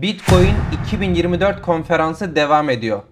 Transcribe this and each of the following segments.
Bitcoin 2024 konferansı devam ediyor.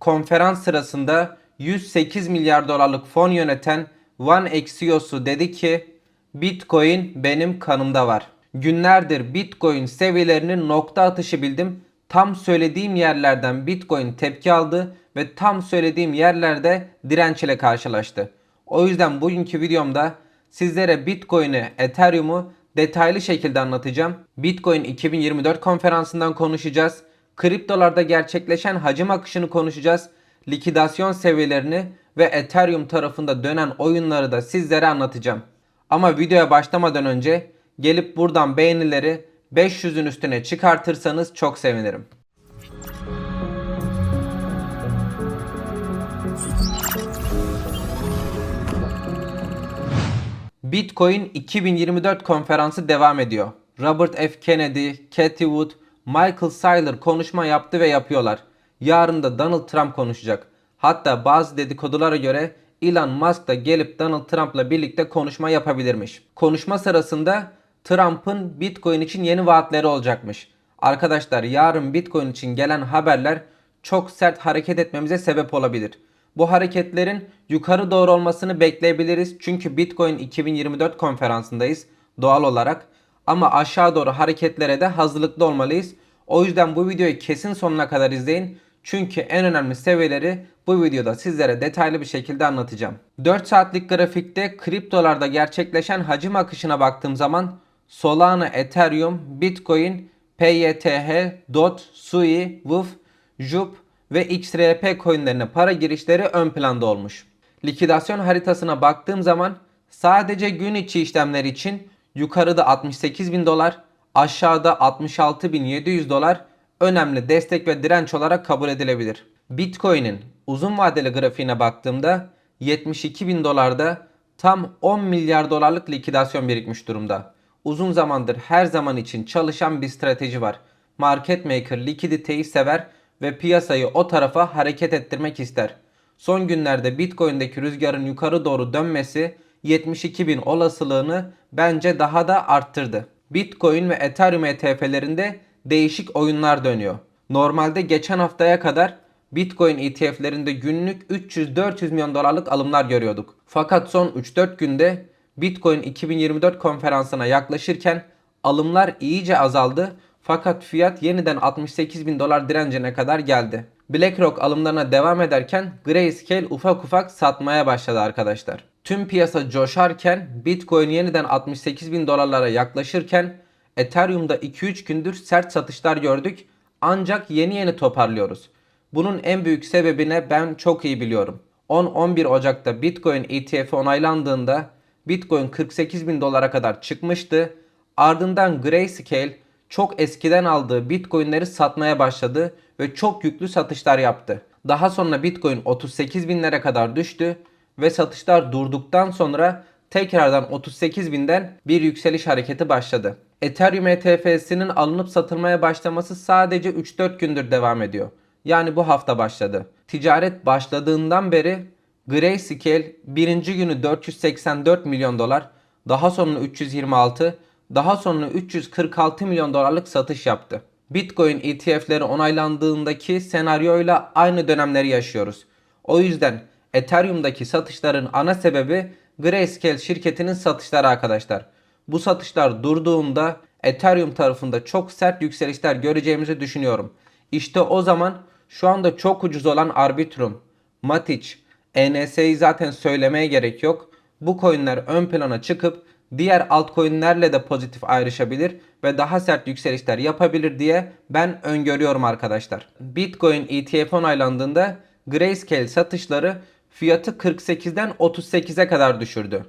Konferans sırasında 108 milyar dolarlık fon yöneten One Exiosu dedi ki Bitcoin benim kanımda var. Günlerdir Bitcoin seviyelerinin nokta atışı bildim. Tam söylediğim yerlerden Bitcoin tepki aldı ve tam söylediğim yerlerde direnç ile karşılaştı. O yüzden bugünkü videomda sizlere Bitcoin'i, Ethereum'u detaylı şekilde anlatacağım. Bitcoin 2024 konferansından konuşacağız. Kriptolarda gerçekleşen hacim akışını konuşacağız. Likidasyon seviyelerini ve Ethereum tarafında dönen oyunları da sizlere anlatacağım. Ama videoya başlamadan önce gelip buradan beğenileri 500'ün üstüne çıkartırsanız çok sevinirim. Bitcoin 2024 konferansı devam ediyor. Robert F. Kennedy, Cathy Wood, Michael Saylor konuşma yaptı ve yapıyorlar. Yarın da Donald Trump konuşacak. Hatta bazı dedikodulara göre Elon Musk da gelip Donald Trump'la birlikte konuşma yapabilirmiş. Konuşma sırasında Trump'ın Bitcoin için yeni vaatleri olacakmış. Arkadaşlar yarın Bitcoin için gelen haberler çok sert hareket etmemize sebep olabilir. Bu hareketlerin yukarı doğru olmasını bekleyebiliriz. Çünkü Bitcoin 2024 konferansındayız doğal olarak. Ama aşağı doğru hareketlere de hazırlıklı olmalıyız. O yüzden bu videoyu kesin sonuna kadar izleyin. Çünkü en önemli seviyeleri bu videoda sizlere detaylı bir şekilde anlatacağım. 4 saatlik grafikte kriptolarda gerçekleşen hacim akışına baktığım zaman Solana, Ethereum, Bitcoin, PYTH, DOT, SUI, WUF, JUP ve XRP coinlerine para girişleri ön planda olmuş. Likidasyon haritasına baktığım zaman sadece gün içi işlemler için yukarıda 68 bin dolar, aşağıda 66.700 dolar önemli destek ve direnç olarak kabul edilebilir. Bitcoin'in uzun vadeli grafiğine baktığımda 72 bin dolarda tam 10 milyar dolarlık likidasyon birikmiş durumda. Uzun zamandır her zaman için çalışan bir strateji var. Market maker likiditeyi sever ve piyasayı o tarafa hareket ettirmek ister. Son günlerde Bitcoin'deki rüzgarın yukarı doğru dönmesi 72 bin olasılığını bence daha da arttırdı. Bitcoin ve Ethereum ETF'lerinde değişik oyunlar dönüyor. Normalde geçen haftaya kadar Bitcoin ETF'lerinde günlük 300-400 milyon dolarlık alımlar görüyorduk. Fakat son 3-4 günde Bitcoin 2024 konferansına yaklaşırken alımlar iyice azaldı fakat fiyat yeniden 68 bin dolar direncine kadar geldi. BlackRock alımlarına devam ederken Grayscale ufak ufak satmaya başladı arkadaşlar. Tüm piyasa coşarken Bitcoin yeniden 68 bin dolarlara yaklaşırken Ethereum'da 2-3 gündür sert satışlar gördük ancak yeni yeni toparlıyoruz. Bunun en büyük sebebine ben çok iyi biliyorum. 10-11 Ocak'ta Bitcoin ETF onaylandığında Bitcoin 48 bin dolara kadar çıkmıştı. Ardından Grayscale çok eskiden aldığı Bitcoin'leri satmaya başladı ve çok yüklü satışlar yaptı. Daha sonra Bitcoin 38 binlere kadar düştü ve satışlar durduktan sonra tekrardan 38 binden bir yükseliş hareketi başladı. Ethereum ETF'sinin alınıp satılmaya başlaması sadece 3-4 gündür devam ediyor. Yani bu hafta başladı. Ticaret başladığından beri Grayscale birinci günü 484 milyon dolar, daha sonra 326, daha sonra 346 milyon dolarlık satış yaptı. Bitcoin ETF'leri onaylandığındaki senaryoyla aynı dönemleri yaşıyoruz. O yüzden Ethereum'daki satışların ana sebebi Grayscale şirketinin satışları arkadaşlar. Bu satışlar durduğunda Ethereum tarafında çok sert yükselişler göreceğimizi düşünüyorum. İşte o zaman şu anda çok ucuz olan Arbitrum, Matic, ENS'yi zaten söylemeye gerek yok. Bu coinler ön plana çıkıp diğer altcoin'lerle de pozitif ayrışabilir ve daha sert yükselişler yapabilir diye ben öngörüyorum arkadaşlar. Bitcoin ETF onaylandığında Grayscale satışları fiyatı 48'den 38'e kadar düşürdü.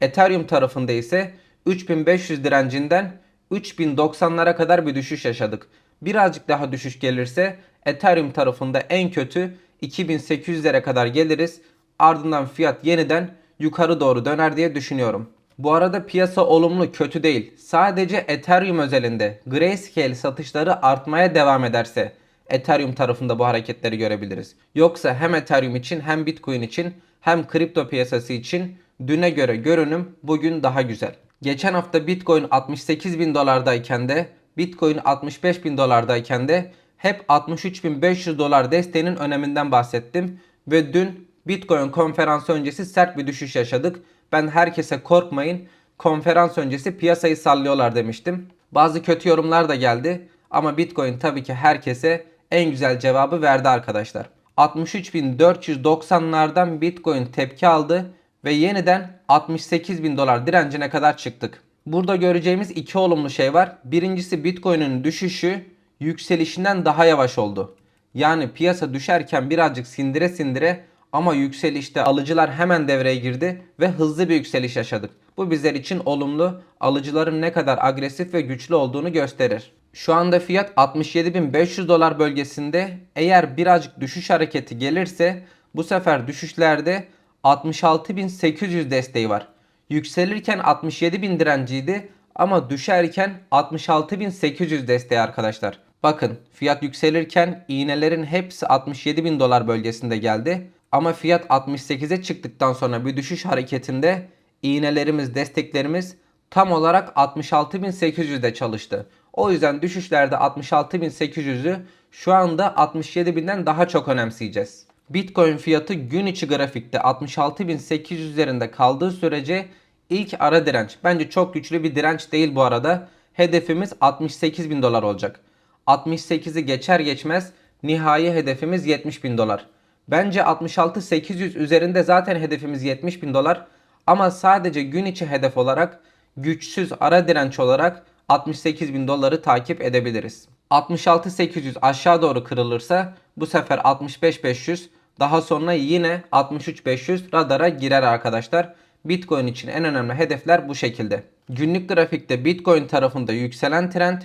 Ethereum tarafında ise 3500 direncinden 3090'lara kadar bir düşüş yaşadık. Birazcık daha düşüş gelirse Ethereum tarafında en kötü 2800'lere kadar geliriz. Ardından fiyat yeniden yukarı doğru döner diye düşünüyorum. Bu arada piyasa olumlu kötü değil. Sadece Ethereum özelinde Grayscale satışları artmaya devam ederse Ethereum tarafında bu hareketleri görebiliriz. Yoksa hem Ethereum için hem Bitcoin için hem kripto piyasası için düne göre görünüm bugün daha güzel. Geçen hafta Bitcoin 68 bin dolardayken de Bitcoin 65 bin dolardayken de hep 63.500 dolar desteğinin öneminden bahsettim. Ve dün Bitcoin konferansı öncesi sert bir düşüş yaşadık. Ben herkese korkmayın konferans öncesi piyasayı sallıyorlar demiştim. Bazı kötü yorumlar da geldi ama Bitcoin tabii ki herkese en güzel cevabı verdi arkadaşlar. 63.490'lardan Bitcoin tepki aldı ve yeniden 68.000 dolar direncine kadar çıktık. Burada göreceğimiz iki olumlu şey var. Birincisi Bitcoin'in düşüşü yükselişinden daha yavaş oldu. Yani piyasa düşerken birazcık sindire sindire ama yükselişte alıcılar hemen devreye girdi ve hızlı bir yükseliş yaşadık. Bu bizler için olumlu, alıcıların ne kadar agresif ve güçlü olduğunu gösterir. Şu anda fiyat 67.500 dolar bölgesinde. Eğer birazcık düşüş hareketi gelirse bu sefer düşüşlerde 66.800 desteği var. Yükselirken 67.000 direnciydi ama düşerken 66.800 desteği arkadaşlar. Bakın fiyat yükselirken iğnelerin hepsi 67.000 dolar bölgesinde geldi. Ama fiyat 68'e çıktıktan sonra bir düşüş hareketinde iğnelerimiz, desteklerimiz tam olarak 66.800'de çalıştı. O yüzden düşüşlerde 66.800'ü şu anda 67.000'den daha çok önemseyeceğiz. Bitcoin fiyatı gün içi grafikte 66.800 üzerinde kaldığı sürece ilk ara direnç. Bence çok güçlü bir direnç değil bu arada. Hedefimiz 68.000 dolar olacak. 68'i geçer geçmez nihai hedefimiz 70.000 dolar. Bence 66.800 üzerinde zaten hedefimiz 70.000 dolar. Ama sadece gün içi hedef olarak güçsüz ara direnç olarak 68 bin doları takip edebiliriz. 66.800 aşağı doğru kırılırsa bu sefer 65.500 daha sonra yine 63.500 radara girer arkadaşlar. Bitcoin için en önemli hedefler bu şekilde. Günlük grafikte Bitcoin tarafında yükselen trend,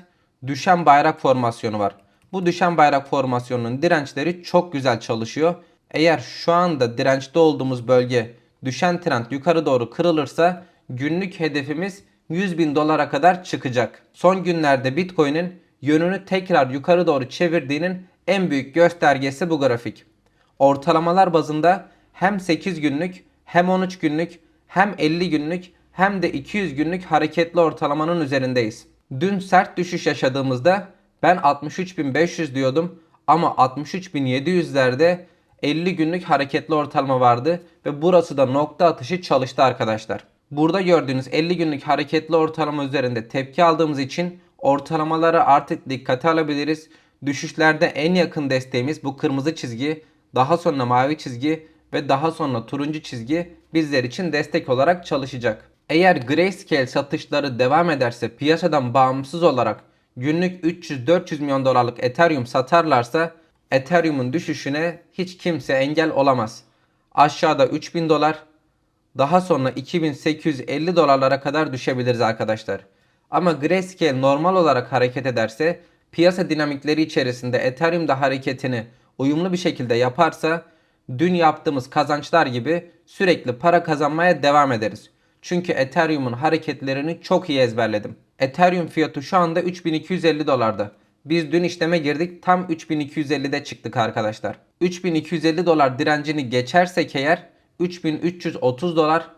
düşen bayrak formasyonu var. Bu düşen bayrak formasyonunun dirençleri çok güzel çalışıyor. Eğer şu anda dirençte olduğumuz bölge düşen trend yukarı doğru kırılırsa günlük hedefimiz 100 bin dolara kadar çıkacak. Son günlerde Bitcoin'in yönünü tekrar yukarı doğru çevirdiğinin en büyük göstergesi bu grafik. Ortalamalar bazında hem 8 günlük hem 13 günlük hem 50 günlük hem de 200 günlük hareketli ortalamanın üzerindeyiz. Dün sert düşüş yaşadığımızda ben 63.500 diyordum ama 63.700'lerde 50 günlük hareketli ortalama vardı ve burası da nokta atışı çalıştı arkadaşlar. Burada gördüğünüz 50 günlük hareketli ortalama üzerinde tepki aldığımız için ortalamalara artık dikkate alabiliriz. Düşüşlerde en yakın desteğimiz bu kırmızı çizgi, daha sonra mavi çizgi ve daha sonra turuncu çizgi bizler için destek olarak çalışacak. Eğer Grayscale satışları devam ederse piyasadan bağımsız olarak günlük 300-400 milyon dolarlık Ethereum satarlarsa Ethereum'un düşüşüne hiç kimse engel olamaz. Aşağıda 3000 dolar, daha sonra 2850 dolarlara kadar düşebiliriz arkadaşlar. Ama Grayscale normal olarak hareket ederse, piyasa dinamikleri içerisinde Ethereum da hareketini uyumlu bir şekilde yaparsa, dün yaptığımız kazançlar gibi sürekli para kazanmaya devam ederiz. Çünkü Ethereum'un hareketlerini çok iyi ezberledim. Ethereum fiyatı şu anda 3250 dolarda. Biz dün işleme girdik tam 3250'de çıktık arkadaşlar. 3250 dolar direncini geçersek eğer 3330 dolar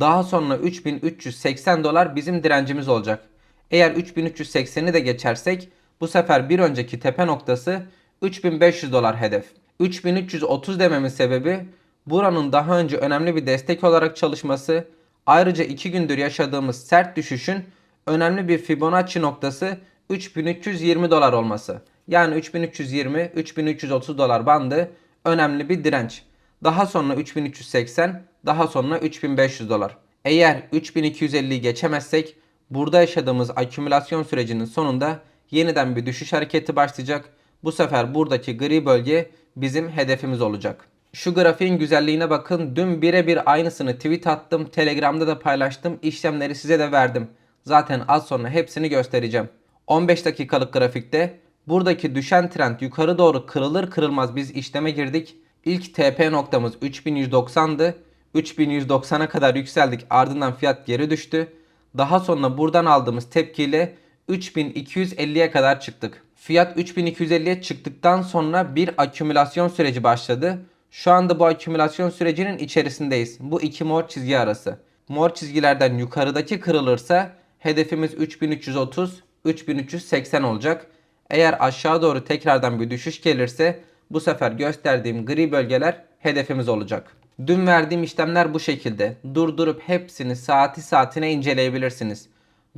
daha sonra 3380 dolar bizim direncimiz olacak. Eğer 3380'i de geçersek bu sefer bir önceki tepe noktası 3500 dolar hedef. 3330 dememin sebebi buranın daha önce önemli bir destek olarak çalışması ayrıca 2 gündür yaşadığımız sert düşüşün önemli bir Fibonacci noktası 3320 dolar olması. Yani 3320 3330 dolar bandı önemli bir direnç. Daha sonra 3380, daha sonra 3500 dolar. Eğer 3250'yi geçemezsek burada yaşadığımız akümülasyon sürecinin sonunda yeniden bir düşüş hareketi başlayacak. Bu sefer buradaki gri bölge bizim hedefimiz olacak. Şu grafiğin güzelliğine bakın. Dün birebir aynısını tweet attım. Telegram'da da paylaştım. İşlemleri size de verdim. Zaten az sonra hepsini göstereceğim. 15 dakikalık grafikte buradaki düşen trend yukarı doğru kırılır kırılmaz biz işleme girdik. İlk TP noktamız 3190'dı. 3190'a kadar yükseldik ardından fiyat geri düştü. Daha sonra buradan aldığımız tepkiyle 3250'ye kadar çıktık. Fiyat 3250'ye çıktıktan sonra bir akümülasyon süreci başladı. Şu anda bu akümülasyon sürecinin içerisindeyiz. Bu iki mor çizgi arası. Mor çizgilerden yukarıdaki kırılırsa hedefimiz 3330, 3380 olacak. Eğer aşağı doğru tekrardan bir düşüş gelirse bu sefer gösterdiğim gri bölgeler hedefimiz olacak. Dün verdiğim işlemler bu şekilde. Durdurup hepsini saati saatine inceleyebilirsiniz.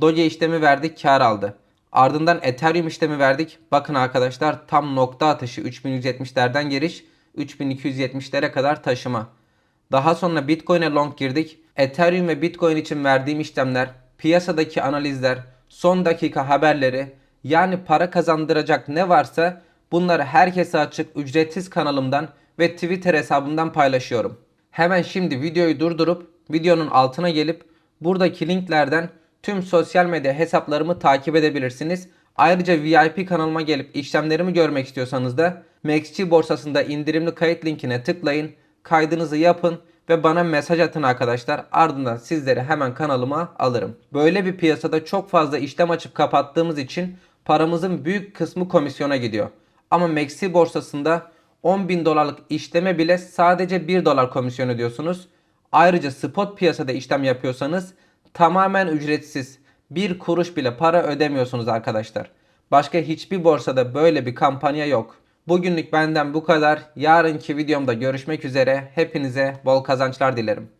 Doge işlemi verdik kar aldı. Ardından Ethereum işlemi verdik. Bakın arkadaşlar tam nokta atışı 3170'lerden giriş 3270'lere kadar taşıma. Daha sonra Bitcoin'e long girdik. Ethereum ve Bitcoin için verdiğim işlemler, piyasadaki analizler, son dakika haberleri, yani para kazandıracak ne varsa bunları herkese açık ücretsiz kanalımdan ve Twitter hesabımdan paylaşıyorum. Hemen şimdi videoyu durdurup videonun altına gelip buradaki linklerden tüm sosyal medya hesaplarımı takip edebilirsiniz. Ayrıca VIP kanalıma gelip işlemlerimi görmek istiyorsanız da MaxG borsasında indirimli kayıt linkine tıklayın, kaydınızı yapın ve bana mesaj atın arkadaşlar. Ardından sizleri hemen kanalıma alırım. Böyle bir piyasada çok fazla işlem açıp kapattığımız için paramızın büyük kısmı komisyona gidiyor. Ama Maxi borsasında 10 bin dolarlık işleme bile sadece 1 dolar komisyon ödüyorsunuz. Ayrıca spot piyasada işlem yapıyorsanız tamamen ücretsiz. Bir kuruş bile para ödemiyorsunuz arkadaşlar. Başka hiçbir borsada böyle bir kampanya yok. Bugünlük benden bu kadar. Yarınki videomda görüşmek üzere. Hepinize bol kazançlar dilerim.